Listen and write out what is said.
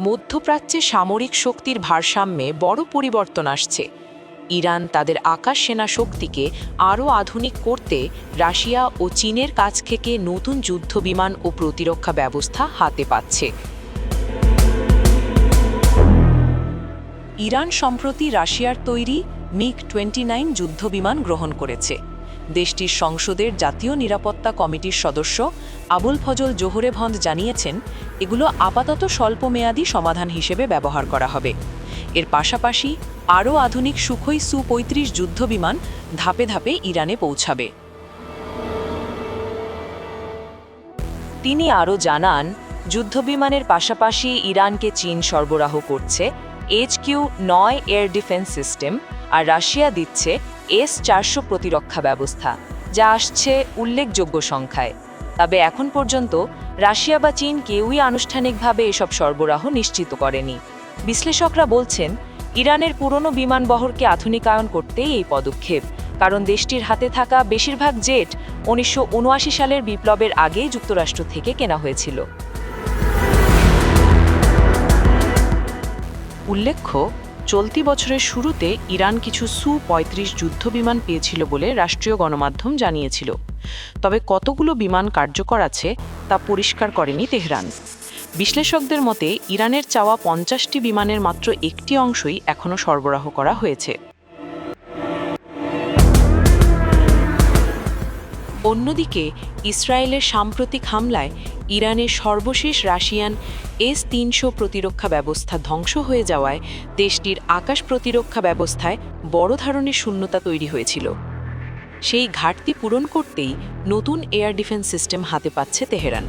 মধ্যপ্রাচ্যে সামরিক শক্তির ভারসাম্যে বড় পরিবর্তন আসছে। ইরান তাদের আকাশ সেনা শক্তিকে আরও আধুনিক করতে রাশিয়া ও চীনের কাছ থেকে নতুন যুদ্ধবিমান ও প্রতিরক্ষা ব্যবস্থা হাতে পাচ্ছে। ইরান সম্প্রতি রাশিয়ার তৈরি মিগ টোয়েন্টি নাইন যুদ্ধবিমান গ্রহণ করেছে। দেশটির সংসদের জাতীয় নিরাপত্তা কমিটির সদস্য আবুল ফজল জোহরেভন্দ জানিয়েছেন, এগুলো আপাতত স্বল্পমেয়াদী সমাধান হিসেবে ব্যবহার করা হবে। এর পাশাপাশি আরও আধুনিক সুখই সু পঁয়ত্রিশ যুদ্ধবিমান ধাপে ধাপে ইরানে পৌঁছাবে। তিনি আরও জানান যুদ্ধবিমানের পাশাপাশি ইরানকে চীন সরবরাহ করছে, এইচ কিউ নয় এয়ার ডিফেন্স সিস্টেম, আর রাশিয়া দিচ্ছে এস চারশো প্রতিরক্ষা ব্যবস্থা, যা আসছে উল্লেখযোগ্য সংখ্যায়। তবে এখন পর্যন্ত রাশিয়া বা চীন কেউই আনুষ্ঠানিকভাবে এসব সরবরাহ নিশ্চিত করেনি। বিশ্লেষকরা বলছেন, ইরানের পুরনো বিমান বহরকে আধুনিকায়ন করতেই এই পদক্ষেপ, কারণ দেশটির হাতে থাকা বেশিরভাগ জেট উনিশশো উনআশি সালের বিপ্লবের আগেই যুক্তরাষ্ট্র থেকে কেনা হয়েছিল। উল্লেখ্য চলতি বছরের শুরুতে ইরান কিছু সু পঁয়ত্রিশ যুদ্ধবিমান পেয়েছিল বলে রাষ্ট্রীয় গণমাধ্যম জানিয়েছিল। তবে কতগুলো বিমান কার্যকর আছে তা পরিষ্কার করেনি তেহরান। বিশ্লেষকদের মতে, ইরানের চাওয়া পঞ্চাশটি বিমানের মাত্র একটি অংশই এখনও সরবরাহ করা হয়েছে। অন্যদিকে, ইসরায়েলের সাম্প্রতিক হামলায় ইরানের সর্বশেষ রাশিয়ান এস তিনশো প্রতিরক্ষা ব্যবস্থা ধ্বংস হয়ে যাওয়ায় দেশটির আকাশ প্রতিরক্ষা ব্যবস্থায় বড় ধরনের শূন্যতা তৈরি হয়েছিল। সেই ঘাটতি পূরণ করতেই নতুন এয়ার ডিফেন্স সিস্টেম হাতে পাচ্ছে তেহরান।